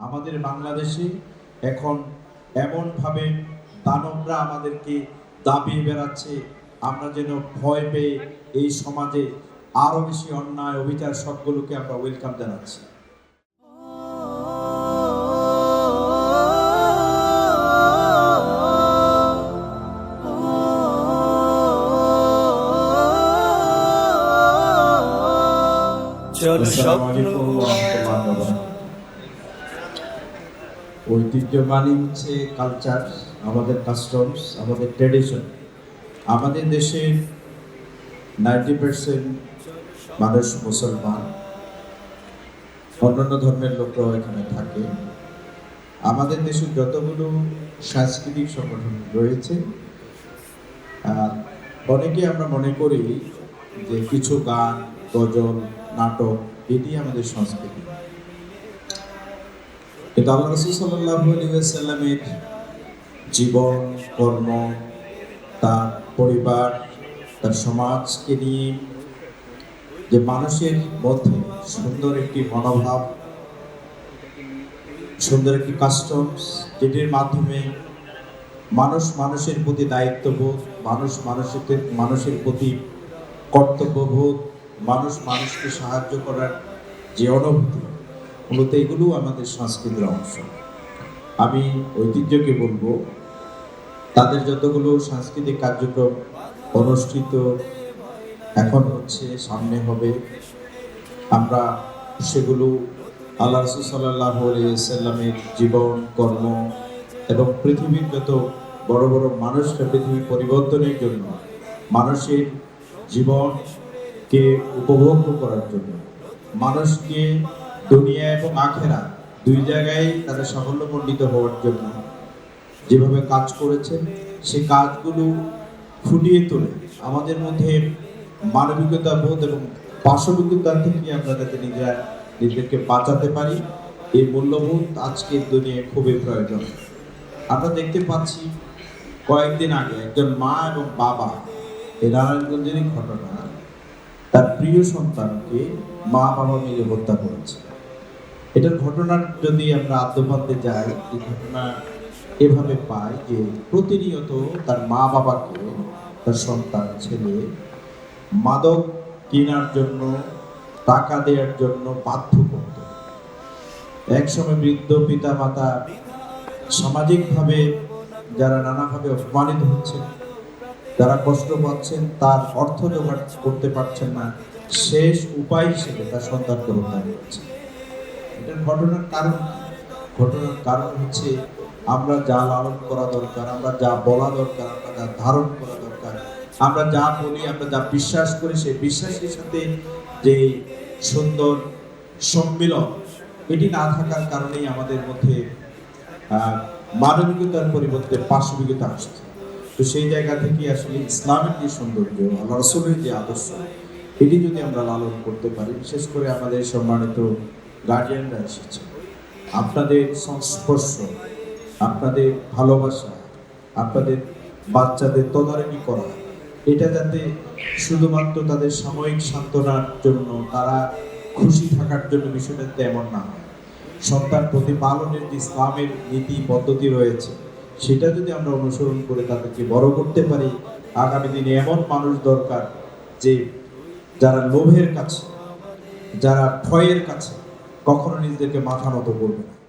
আমাদের বাংলাদেশে এখন এমনভাবে দানবরা আমাদেরকে দাবিয়ে বেড়াচ্ছে আমরা যেন ভয় পেয়ে এই সমাজে আরও বেশি অন্যায় অবিচার সবগুলোকে আমরা ওয়েলকাম জানাচ্ছি। চল স্বপ্ন ঐতিহ্য মানে হচ্ছে কালচার আমাদের কাস্টমস আমাদের ট্রেডিশন আমাদের দেশে নাইনটি পার্সেন্ট মানুষ মুসলমান। অন্যান্য ধর্মের লোকরাও এখানে থাকে। আমাদের দেশে যতগুলো সাংস্কৃতিক সংগঠন রয়েছে অনেকে আমরা মনে করি যে কিছু গান, গজল, নাটক, এটি আমাদের সংস্কৃতি। কিন্তু আল্লাহ রসুল সাল্লাহ সাল্লামের জীবন, কর্ম, তার পরিবার, তার সমাজকে নিয়ে যে মানুষের মধ্যে সুন্দর একটি মনোভাব, সুন্দর একটি কাস্টমস যেটির মাধ্যমে মানুষ মানুষের প্রতি দায়িত্ববোধ, মানুষ মানুষের মানুষের প্রতি কর্তব্যবোধ, মানুষ মানুষকে সাহায্য করার যে অনুভূতি মূলত এগুলো আমাদের সংস্কৃতির অংশ। আমি ঐতিহ্যকে বলব, তাদের যতগুলো সাংস্কৃতিক কার্যক্রম অনুষ্ঠিত এখন হচ্ছে, সামনে হবে, আমরা সেগুলো আল্লাহ রসুল সাল্লাহ সাল্লামের জীবন, কর্ম এবং পৃথিবীর যত বড় বড় মানুষরা পৃথিবীর পরিবর্তনের জন্য, মানুষের জীবনকে উপভোগ করার জন্য, মানুষকে দুনিয়া এবং আখেরা দুই জায়গায় তাদের সাফল্যমণ্ডিত হওয়ার জন্য যেভাবে কাজ করেছেন, সে কাজগুলো ফুটিয়ে তোলে। আমাদের মধ্যে মানবিকতা বোধ এবং পাশবিকতা থেকে আমরা যাতে নিজেরা, নিজেদেরকে বাঁচাতে পারি। এই মূল্যবোধ আজকের দুনিয়ায় খুবই প্রয়োজন। আমরা দেখতে পাচ্ছি, কয়েকদিন আগে একজন মা এবং বাবা এই নারায়ণগঞ্জেরই ঘটনা। তার প্রিয় সন্তানকে মা বাবা মিলে হত্যা করেছে। এটার ঘটনার যদি আমরা আদ্যপান্তে যাই। এই ঘটনা এভাবে পাই যে প্রতিনিয়ত তার মা বাবাকে তার সন্তান, ছেলে মাদক কেনার জন্য, টাকা দেওয়ার জন্য বাধ্য করত। একসময় বৃদ্ধ পিতা মাতা সামাজিকভাবে যারা নানাভাবে অপমানিত হচ্ছেন, যারা কষ্ট পাচ্ছেন, তার অর্থ জোগাড় করতে পারছেন না। শেষ উপায় হিসেবে তার সন্তানকে হত্যা করেছে। এটার ঘটনার কারণ ঘটনার কারণ হচ্ছে আমরা যা লালন করা দরকার, আমরা যা বলা দরকার, আমরা যা ধারণ করা দরকার, আমরা যা বলি, আমরা যা বিশ্বাস করি, সেই বিশ্বাসের সাথে যে সুন্দর সম্মিলন, এটি না থাকার কারণেই আমাদের মধ্যে মানবিকতার পরিবর্তে পাশবিকতা আসছে। তো সেই জায়গা থেকে আসলে ইসলামের যে সৌন্দর্য, আল্লাহ রসুলের যে আদর্শ, এটি যদি আমরা লালন করতে পারি, বিশেষ করে আমাদের সম্মানিত গার্জিয়ানরা এসেছে। আপনাদের সংস্পর্শ, আপনাদের ভালোবাসা, আপনাদের বাচ্চাদের তদারকি করা, এটা যাতে শুধুমাত্র তাদের সাময়িক সান্ত্বনার জন্য, তারা খুশি থাকার জন্য বিষয়টা তেমন না হয়। সন্তান প্রতিপালনের যে ইসলামের নীতি, পদ্ধতি রয়েছে, সেটা যদি আমরা অনুসরণ করে তাদেরকে বড় করতে পারি, আগামী দিনে এমন মানুষ দরকার যে যারা লোভের কাছে, যারা ভয়ের কাছে কখনো নিজেদেরকে মাথা নত করবে না।